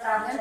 కాబట్టి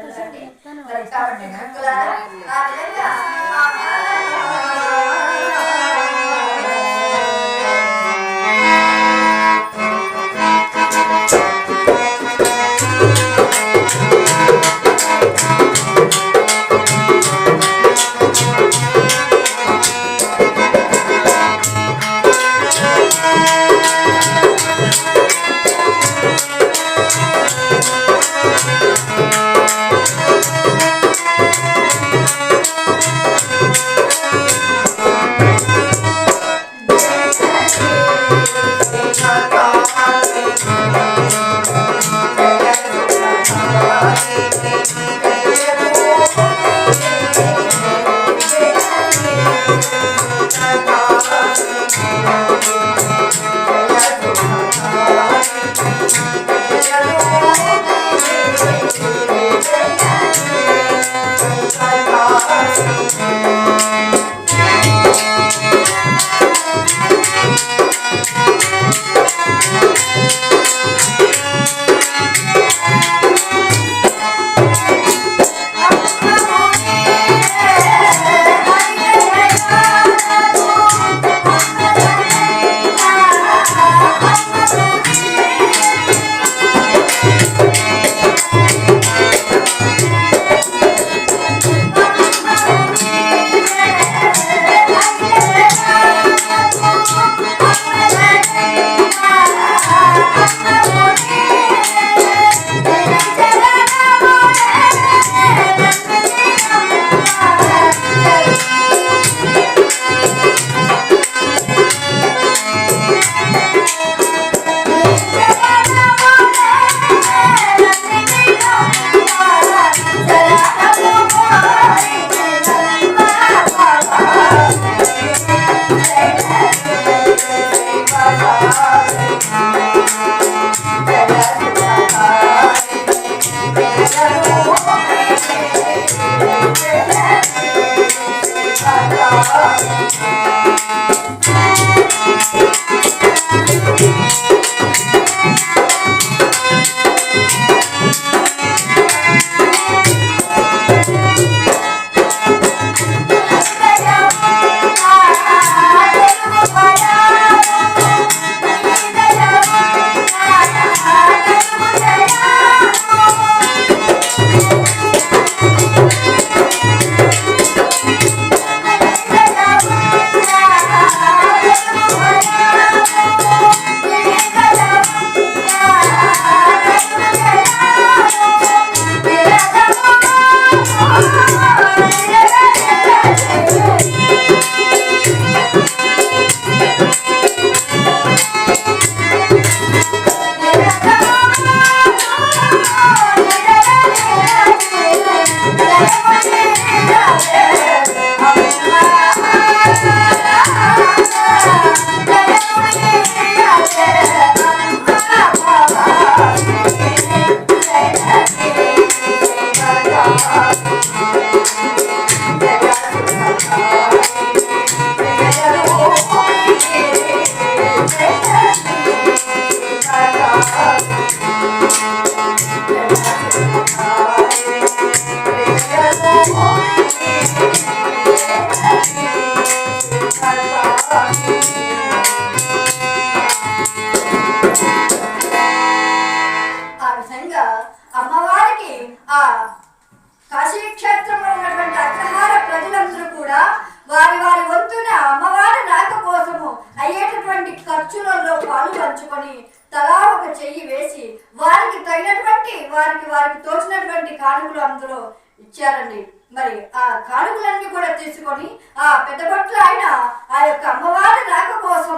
పంచుకొని తలా ఒక చెయ్యి వేసి వారికి తగినటువంటి వారికి వారికి తోచినటువంటి కానుకలు అందులో ఇచ్చారండి. మరి ఆ కానుకలన్నీ కూడా తీసుకొని ఆ పెద్ద భట్ల ఆయన ఆ యొక్క అమ్మవారి రాక కోసం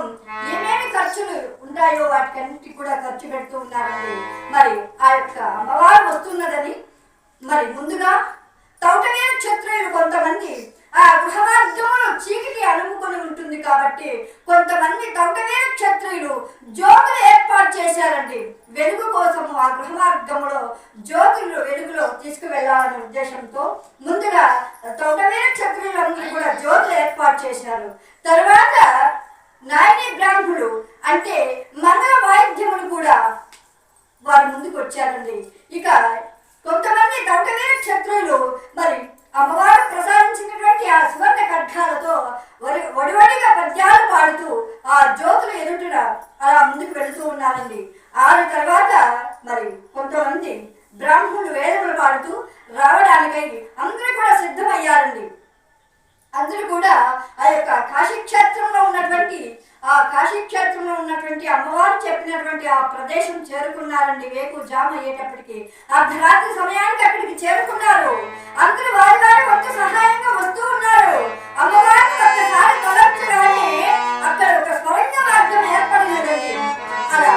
ఏమేమి ఖర్చులు ఉంటాయో వాటికన్నిటికి కూడా ఖర్చు పెడుతూ ఉన్నారండి. మరి ఆ యొక్క అమ్మవారు వస్తున్నదని మరి ముందుగా తౌటవీర క్షత్రియులు కొంతమంది ఆ గృహమార్గమును చీకటి అలుముకొని ఉంటుంది కాబట్టి కొంతమంది తౌటవీర క్షత్రియులు జోకులు ఏర్పాటు చేశారండి. వెలుగు కోసము ఆ గృహమార్గములో జ్యోతులు వెలుగులో తీసుకువెళ్ళాలనే ఉద్దేశంతో ముందుగా తౌటవీర క్షత్రియులందరూ కూడా జ్యోతులు ఏర్పాటు చేశారు. తర్వాత నాయని బ్రాహ్మణులు అంటే మంగళ వాయిద్యములు కూడా వారి ముందుకు వచ్చారండి ఇక కొంతమంది దౌటవీర క్షత్రియులు మరి అమ్మవారు ప్రసాదించినటువంటి ఆ సువర్ణ ఖడ్గాలతో వడి వడివడిగా పద్యాలు పాడుతూ ఆ జ్యోతులు ఎదుటిన అలా ముందుకు వెళుతూ ఉన్నారండి. ఆరు తర్వాత మరి కొంతమంది బ్రాహ్మణులు వేదములు పాడుతూ రావడానికై అందరూ కూడా సిద్ధమయ్యారండి. అందరూ కూడా ఆ యొక్క కాశీక్షేత్రంలో ఉన్నటువంటి ఆ కాశీక్షేత్రంలో ఉన్నటువంటి అమ్మవారు చెప్పినటువంటి ఆ ప్రదేశం చేరుకున్నారండి. వేకు జామ అయ్యేటప్పటికి అర్ధరాత్రి సమయానికి అక్కడికి చేరుకున్నారు. అందరూ వారి వారి వంతు సహాయంగా వస్తూ ఉన్నారు. అమ్మవారిని ఒక్కసారి తొలగించగానే అక్కడ ఒక స్వరంగ మార్గం ఏర్పడినదండి అలా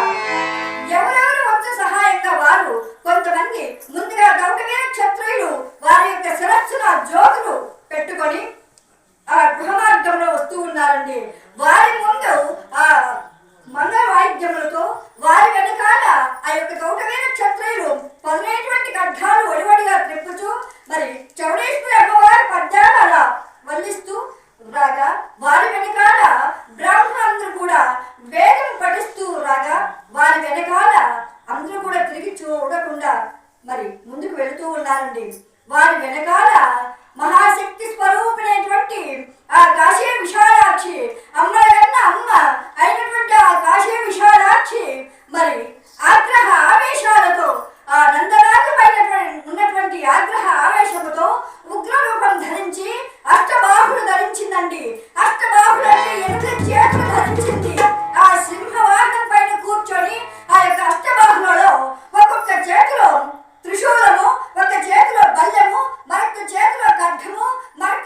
ఎవరెవరు వంతు సహాయంగా వారు కొంతమంది ముందుగా దౌటవీర క్షత్రియులు వారి యొక్క శిరస్సున జ్యోతులు పెట్టుకొని ఆ గృహ మార్గంలో వస్తూ ఉన్నారండి వారి ముందు ఆ మంగళ వాయిద్యములతో వారి వెనకాల ఆ యొక్క తోటవీర క్షత్రియులు పదునైనటువంటి ఖడ్గాలు ఒడివడిగా త్రిప్పుచూ మరి చౌడేశ్వరి అమ్మవారి పద్యాలు అలా వల్లిస్తూ రాగా వారి వెనకాల బ్రాహ్మణులందరూ కూడా వేదం పఠిస్తూ రాగా వారి వెనకాల అందరూ కూడా తిరిగి చూడకుండా మరి ముందుకు వెళుతూ ఉన్నారండి. వారి వెనకాల మహాశక్తి స్వరూపిణైనటువంటి ఆ కాశీ విశాలాక్షి అమ్మలగన్న అమ్మ అయినటువంటి ఆ కాశీ విశాలాక్షి మరి ఆగ్రహ ఆవేశాలతో ఆ నందనాథమైనటువంటి పైన ఉన్నటువంటి ఆగ్రహ ఆవేశముతో ఉగ్ర రూపం ధరించి అష్టబాహులు ధరించిందండి. అష్టబాహులు అంటే ఎనిమిది చేతులు ధరించింది. ఆ సింహవాహనం పైన కూర్చొని ఆ యొక్క అష్టబాహులలో ఒక్కొక్క చేతిలో త్రిశూలము ఒక చేతిలో బల్లెము మరొక చేతిలో ఖడ్గము మరొక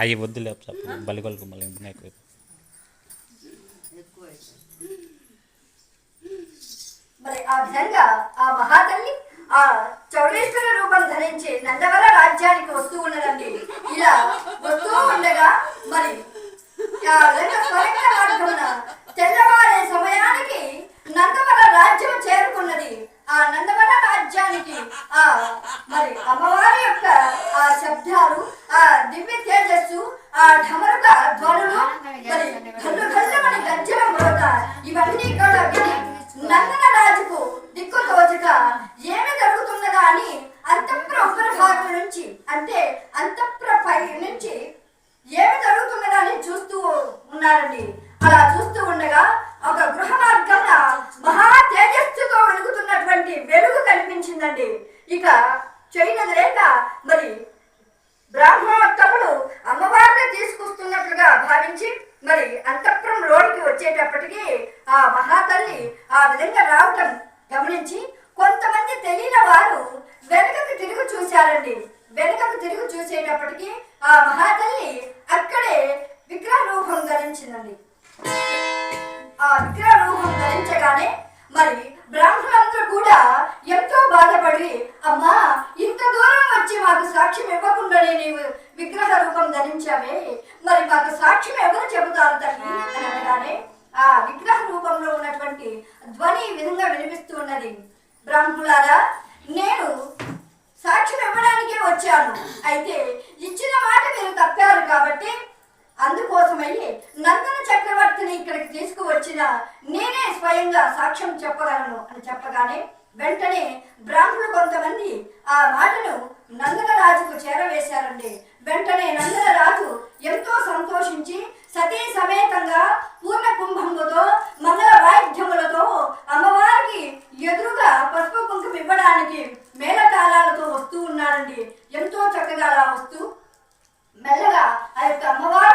అవి వద్దులే చెప్పు బలిగొలకు మళ్ళీ ఇంకా ఎక్కువ మరి ఆ విధంగా ఆ మహాతల్లి ఆ చౌడేశ్వర రూపం ధరించి నందవర రాజ్యానికి వస్తూ ఉన్నదండి. ఇలా వస్తూ ఉండగా మరి ఆ విధంగా స్వరంగ మార్గమున తెల్లవారే సమయానికి నందవర రాజ్యం చేరుకున్నది. ఆ నందవర రాజ్యానికి ఆ మరి అమ్మవారి యొక్క ఆ శబ్దాలు ఆ దివ్య తేజస్సు ఆ ఢమరుక ధ్వనులు మరి గర్జన మ్రోత ఇవన్నీ కూడా విని నందన రావటం గమనించి కొంతమంది తెలియని వారు వెనుకకు తిరిగి చూశారండి. వెనుకకు తిరిగి చూసేటప్పటికి ఆ మహాతల్లి అక్కడే విగ్రహ రూపం ధరించిందండి. ఆ విగ్రహ రూపం ధరించగానే మరి బ్రాహ్మణులందరూ కూడా ఎంతో బాధపడి అమ్మా ఇంత దూరం వచ్చి మాకు సాక్ష్యం ఇవ్వకుండానే నీవు విగ్రహ రూపం ధరించావే. మరి మాకు సాక్ష్యం ఎవరు చెబుతారు తల్లి? అని అనగానే ఆ విగ్రహ రూపంలో ఉన్నటువంటి ధ్వని ఈ విధంగా వినిపిస్తూ ఉన్నది. బ్రాహ్మణులారా నేను సాక్ష్యం ఇవ్వడానికే వచ్చాను. అయితే ఇచ్చిన మాట మీరు తప్పారు కాబట్టి అందుకోసమై నందన చక్రవర్తిని ఇక్కడికి తీసుకువచ్చిన నేనే స్వయంగా సాక్ష్యం చెప్పగలను అని చెప్పగానే వెంటనే బ్రాహ్మణులు కొంతమంది ఆ మాటను నందనరాజుకు చేరవేశారండి. వెంటనే నందనరాజు ఎంతో సంతోషించి సతీ సమేతంగా పూర్ణ కుంభముతో మంగళ వాయిద్యములతో అమ్మవారికి ఎదురుగా పసుపు కుంకుమ ఇవ్వడానికి మేళతాళాలతో వస్తూ ఉన్నాడండి. ఎంతో చక్కగా అలా వస్తూ మెల్లగా ఆ యొక్క అమ్మవారు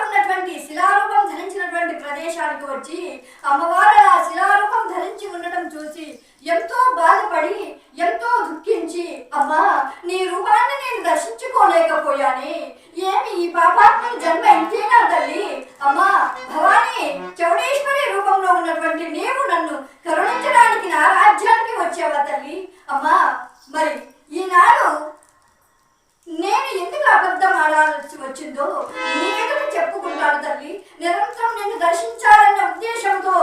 ప్రదేశానికి వచ్చి అమ్మవారు ఆ శిలారూపం ధరించి ఉండటం చూసి ఎంతో బాధపడి ఎంతో దుఃఖించి అమ్మా నీ రూపాన్ని నేను దర్శించుకోలేకపోయాని. ఏమి ఈ పాపాత్మని జన్మ ఇంతేనా తల్లి. అమ్మా భవానీ చౌడేశ్వరి రూపంలో ఉన్నటువంటి నీవు నన్ను కరుణించడానికి నా రాజ్యానికి వచ్చావా తల్లి? అమ్మా మరి ఈనాడు నేను ఎందుకు అబద్ధం ఆడాల్సి వచ్చిందో నేను చెప్పుకుంటాను తల్లి. నిరంతరం నిన్ను దర్శించాలన్న ఉద్దేశంతో